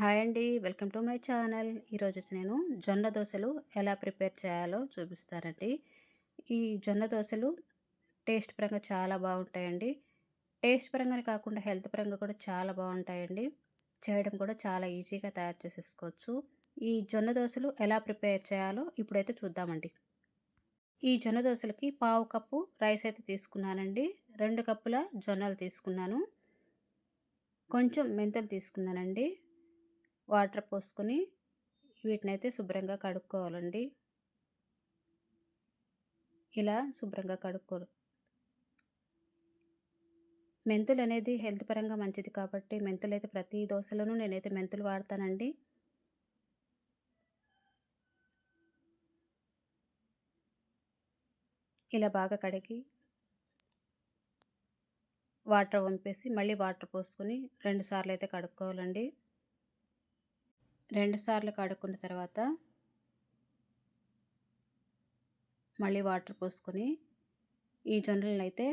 Hi అండి. Welcome to my channel. ఈరోజు వచ్చి నేను జొన్న దోశలు ఎలా ప్రిపేర్ చేయాలో చూపిస్తానండి. ఈ జొన్న దోశలు టేస్ట్ పరంగా చాలా బాగుంటాయండి. టేస్ట్ పరంగానే కాకుండా హెల్త్ పరంగా కూడా చాలా బాగుంటాయండి. చేయడం కూడా చాలా ఈజీగా తయారు చేసేసుకోవచ్చు. ఈ జొన్న దోశలు ఎలా ప్రిపేర్ చేయాలో ఇప్పుడైతే చూద్దామండి. ఈ జొన్న దోశలకి పావు కప్పు రైస్ అయితే తీసుకున్నానండి. రెండు కప్పుల జొన్నలు తీసుకున్నాను. కొంచెం మెంతులు తీసుకున్నానండి. వాటర్ పోసుకొని వీటిని అయితే శుభ్రంగా కడుక్కోవాలండి. ఇలా శుభ్రంగా కడుక్కో మెంతులు అనేది హెల్త్ పరంగా మంచిది కాబట్టి మెంతులు అయితే ప్రతి దోశలోనూ నేనైతే మెంతులు వాడతానండి. ఇలా బాగా కడిగి వాటర్ వంపేసి మళ్ళీ వాటర్ పోసుకొని రెండు సార్లు అయితే కడుక్కోవాలండి. రెండు సార్లు కడుక్కున్న తర్వాత మళ్ళీ వాటర్ పోసుకొని ఈ జొన్నలను అయితే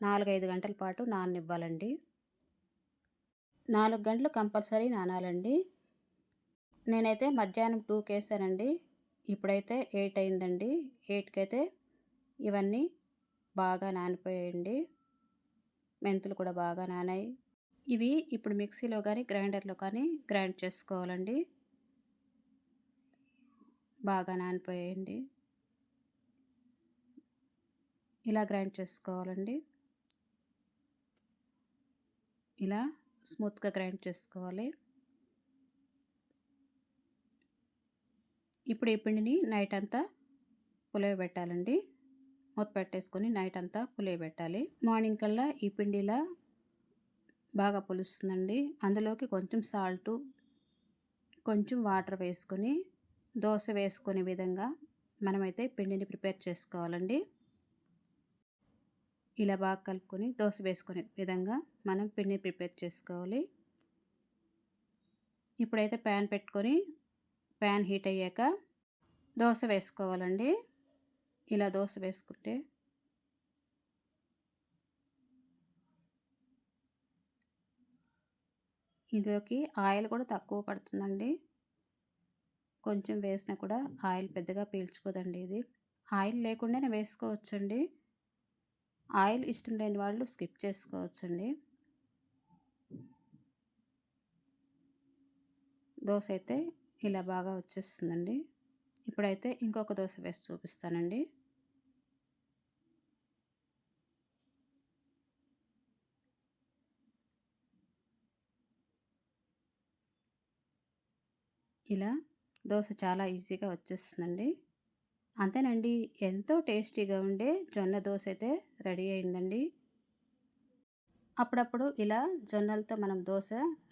నాలుగైదు గంటల పాటు నాననివ్వాలండి. నాలుగు గంటలు కంపల్సరీ నానాలండి. నేనైతే మధ్యాహ్నం టూకి వేసానండి ఇప్పుడైతే ఎయిట్ అయిందండి. ఎయిట్కి అయితే ఇవన్నీ బాగా నానిపోయాయండి. మెంతులు కూడా బాగా నానాయి. ఇవి ఇప్పుడు మిక్సీలో కానీ గ్రైండర్లో కానీ గ్రైండ్ చేసుకోవాలండి. బాగా నానిపోయాయండి. ఇలా గ్రైండ్ చేసుకోవాలండి. ఇలా స్మూత్గా గ్రైండ్ చేసుకోవాలి. ఇప్పుడు ఈ పిండిని నైట్ అంతా పులియబెట్టాలండి మూత పెట్టేసుకొని నైట్ అంతా పులియబెట్టాలి మార్నింగ్ కల్లా ఈ పిండిలా బాగా పులుస్తుందండి. అందులోకి కొంచెం సాల్టు కొంచెం వాటర్ వేసుకొని దోశ వేసుకునే విధంగా మనమైతే పిండిని ప్రిపేర్ చేసుకోవాలండి. ఇలా బాగా కలుపుకొని దోశ వేసుకునే విధంగా మనం పిండిని ప్రిపేర్ చేసుకోవాలి. ఇప్పుడైతే ప్యాన్ పెట్టుకొని ప్యాన్ హీట్ అయ్యాక దోశ వేసుకోవాలండి. ఇలా దోశ వేసుకుంటే ఇందులోకి ఆయిల్ కూడా తక్కువ పడుతుందండి. కొంచెం వేసినా కూడా ఆయిల్ పెద్దగా పీల్చుకోదండి ఇది. ఆయిల్ లేకుండానే వేసుకోవచ్చండి. ఆయిల్ ఇష్టం లేని వాళ్ళు స్కిప్ చేసుకోవచ్చండి. దోశ అయితే ఇలా బాగా వచ్చేస్తుందండి. ఇప్పుడైతే ఇంకొక దోశ వేసి చూపిస్తానండి. ఇలా దోశ చాలా ఈజీగా వచ్చేస్తుందండి. అంతేనండి ఎంతో టేస్టీగా ఉండే జొన్న దోశ అయితే రెడీ అయిందండి. అప్పుడప్పుడు ఇలా జొన్నలతో మనం దోశ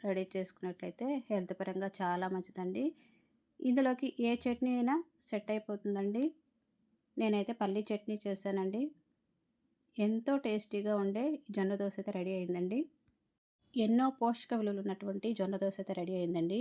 రెడీ చేసుకున్నట్లయితే హెల్త్ పరంగా చాలా మంచిదండి. ఇందులోకి ఏ చట్నీ అయినా సెట్ అయిపోతుందండి. నేనైతే పల్లీ చట్నీ చేశానండి. ఎంతో టేస్టీగా ఉండే జొన్న దోశ అయితే రెడీ అయిందండి. ఎన్నో పోషక విలువలు ఉన్నటువంటి జొన్న దోశ అయితే రెడీ అయిందండి.